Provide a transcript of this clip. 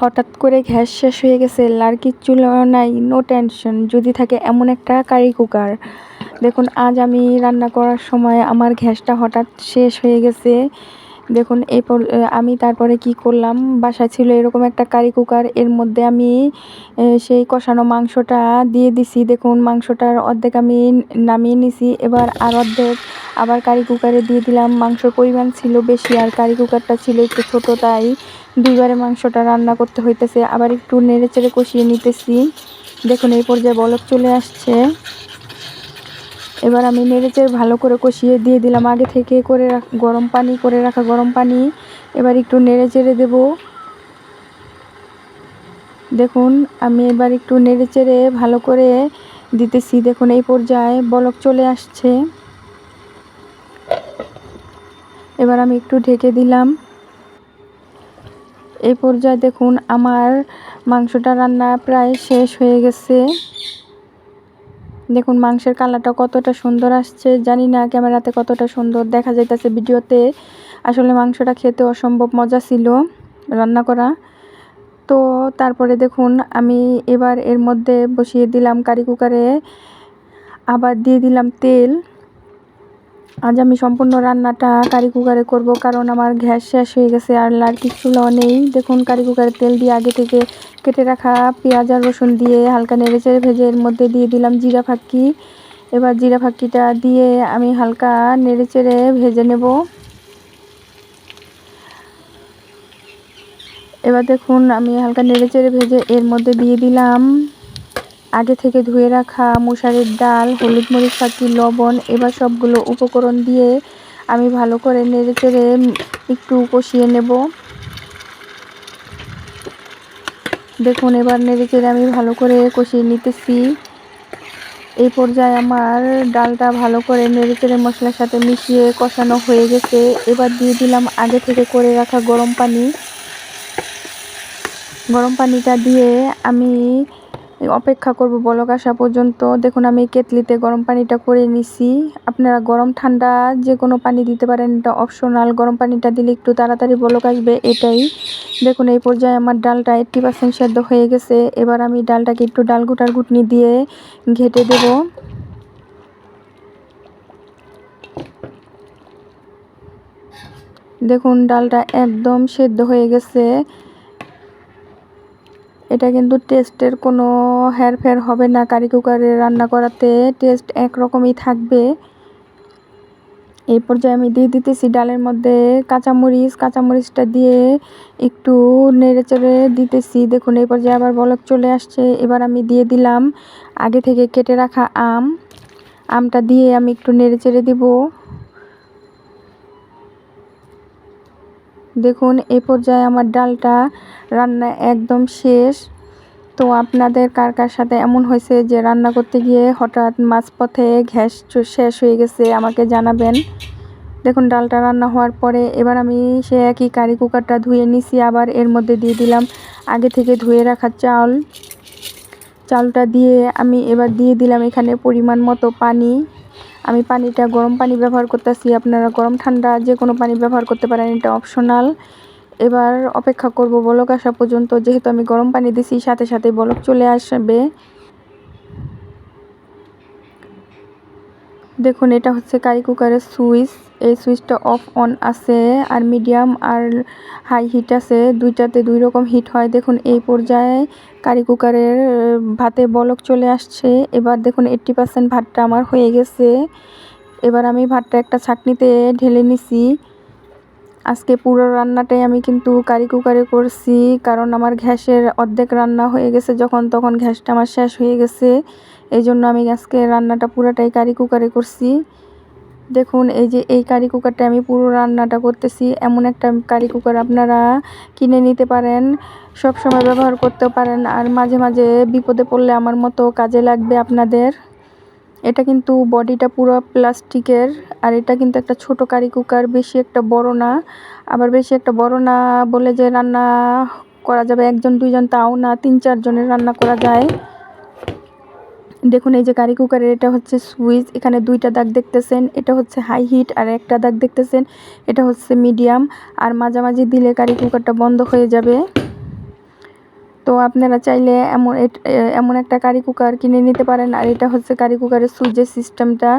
হঠাৎ করে গ্যাস শেষ হয়ে গেছে লার্কির চুলো নাই নো টেনশন যদি থাকে এমন একটা কারি কুকার দেখুন, আজ আমি রান্না করার সময় আমার গ্যাসটা হঠাৎ শেষ হয়ে গেছে। দেখুন এরপর আমি তারপরে কি করলাম, বাসায় ছিল এরকম একটা কারি কুকার এর মধ্যে আমি সেই কষানো মাংসটা দিয়ে দিছি। দেখুন, মাংসটার অর্ধেক আমি নামিয়ে নিছি, এবার আর অর্ধেক আবার কারি কুকারে দিয়ে দিলাম। মাংসর পরিমাণ ছিল বেশি, আর কারি কুকারটা ছিল একটু ছোটো তাই দুইবারে মাংসটা রান্না করতে হইতেছে, আবার একটু নেড়ে চেড়ে কষিয়ে নিতেছি। দেখুন, এই পর্যায়ে বলক চলে আসছে। এবার আমি নেড়েচেড়ে ভালো করে কষিয়ে দিয়ে দিলাম। আগে থেকে করে গরম পানি, করে রাখা গরম পানি। এবার একটু নেড়ে চেড়ে দেবো। দেখুন, আমি এবার একটু নেড়ে চেড়ে ভালো করে দিতেছি। দেখুন, এই পর্যায়ে বলক চলে আসছে। এবার আমি একটু ঢেকে দিলাম। এই পর্যায়ে দেখুন আমার মাংসটা রান্না প্রায় শেষ হয়ে গেছে। দেখুন মাংসের কালারটা কতটা সুন্দর আসছে। জানি না ক্যামেরাতে কতটা সুন্দর দেখা যাইতেছে ভিডিওতে। আসলে মাংসটা খেতে অসম্ভব মজা ছিল রান্না করা। তো তারপরে দেখুন আমি এবার এর মধ্যে বসিয়ে দিলাম কারি কুকারে। আবার দিয়ে দিলাম তেল। আজ আমি সম্পূর্ণ রান্নাটা কারি কুকারে করব কারণ আমার গ্যাস শেষ হয়ে গেছে আর লাড়কি চুলাও নেই। দেখুন কারি কুকারে তেল দিয়ে আগে থেকে কেটে রাখা পেঁয়াজ আর রসুন দিয়ে হালকা নেড়ে চেড়ে ভেজে এর মধ্যে দিয়ে দিলাম জিরা ফাঁকি এবার জিরা ফাঁকিটা দিয়ে আমি হালকা নেড়েচেড়ে ভেজে নেব। এবার দেখুন আমি হালকা নেড়েচেড়ে ভেজে এর মধ্যে দিয়ে দিলাম আগে থেকে ধুয়ে রাখা মশারির ডাল, হলুদ মরিচ পাতি লবণ, এবার সবগুলো উপকরণ দিয়ে আমি ভালো করে নেড়ে চেড়ে একটু কষিয়ে নেব। দেখুন, এবার নেড়ে চেড়ে আমি ভালো করে কষিয়ে নিতেছি। এই পর্যায়ে আমার ডালটা ভালো করে নেড়ে চেড়ে মশলার সাথে মিশিয়ে কষানো হয়ে গেছে। এবার দিয়ে দিলাম আগে থেকে করে রাখা গরম পানি। গরম পানিটা দিয়ে আমি অপেক্ষা করব বলক আসা পর্যন্ত। দেখুন, আমি কেতলিতে গরম পানিটা করে নিছি। আপনারা গরম ঠান্ডা যে কোনো পানি দিতে পারেন, এটা অপশনাল গরম পানিটা দিলে একটু তাড়াতাড়ি বলক আসবে, এটাই। দেখুন, এই পর্যায়ে আমার ডালটা এইট্টি পার্সেন্ট সেদ্ধ হয়ে গেছে। এবার আমি ডালটাকে একটু ডাল গুটার গুটনি দিয়ে ঘেটে দেব। দেখুন, ডালটা একদম সেদ্ধ হয়ে গেছে। এটা কিন্তু টেস্টের কোনো হেরফের হবে না। কারি কুকারে রান্না করাতে টেস্ট একরকমই থাকবে। এই পর্যায়ে আমি দিয়ে দিতেছি ডালের মধ্যে কাঁচামরিচ। কাঁচামরিচটা দিয়ে একটু নেড়ে চেড়ে দিতেছি। দেখুন, এই পর্যায়ে আবার বলক চলে আসছে। এবার আমি দিয়ে দিলাম আগে থেকে কেটে রাখা আম। আমটা দিয়ে আমি একটু নেড়ে চেড়ে দিব। দেখুন, এ পর্যায়ে আমার ডালটা রান্না একদম শেষ। তো আপনাদের কার কার সাথে এমন হয়েছে যে রান্না করতে গিয়ে হঠাৎ মাঝপথে গ্যাস শেষ হয়ে গেছে, আমাকে জানাবেন। দেখুন, ডালটা রান্না হওয়ার পরে এবার আমি সে একই কারি কুকারটা ধুয়ে নিছি, আবার এর মধ্যে দিয়ে দিলাম আগে থেকে ধুয়ে রাখা চাল। চালটা দিয়ে আমি এবার দিয়ে দিলাম এখানে পরিমাণ মতো পানি। আমি পানিটা গরম পানি ব্যবহার করতেছি। আপনারা গরম, ঠান্ডা যে কোনো পানি ব্যবহার করতে পারেন। এটা অপশনাল এবার অপেক্ষা করব বলক আসা পর্যন্ত। যেহেতু আমি গরম পানি দিছি, সাথে সাথে বলক চলে আসবে। দেখুন, এটা হচ্ছে কারি কুকারের সুইচ। এই সুইচটা অফ অন আছে আর মিডিয়াম আর হাই হিট আছে। দুইটাতে দুই রকম হিট হয়। দেখুন, এই পর্যায়ে কারি কুকারের ভাতে বলক চলে আসছে। এবার দেখুন এইট্টি পার্সেন্ট ভাতটা আমার হয়ে গেছে। এবার আমি ভাতটা একটা ছাকনিতে ঢেলে নিছি। আজকে পুরো রান্নাটাই আমি কিন্তু কারি কুকারে করছি। কারণ আমার গ্যাসের অর্ধেক রান্না হয়ে গেছে যখন, তখন গ্যাসটা আমার শেষ হয়ে গেছে। এই জন্য আমি আজকে রান্নাটা পুরোটাই কারি কুকারে করছি। দেখুন, এই যে এই কারি কুকারটা আমি পুরো রান্নাটা করতেছি। এমন একটা কারি কুকার আপনারা কিনে নিতে পারেন সব সময় ব্যবহার করতে পারেন, আর মাঝে মাঝে বিপদে পড়লে আমার মতো কাজে লাগবে আপনাদের। এটা কিন্তু বডিটা পুরো প্লাস্টিকের, আর এটা কিন্তু একটা ছোট কারি কুকার বেশি একটা বড় না। আবার বেশি একটা বড় না বলে যে রান্না করা যাবে একজন, দুইজন, তাও না, তিন, চারজনের রান্না করা যায়। দেখুন, এই যে কারি কুকারের এটা হচ্ছে সুইচ এখানে দুইটা দাগ দেখতেছেন, এটা হচ্ছে হাই হিট আর একটা দাগ দেখতেছেন, এটা হচ্ছে মিডিয়াম আর মাঝামাঝি দিলে কারি কুকারটা বন্ধ হয়ে যাবে। তো আপনারা চাইলে এমন এমন একটা কারি কুকার কিনে নিতে পারেন, আর এটা হচ্ছে কারি কুকারের সুইচের সিস্টেমটা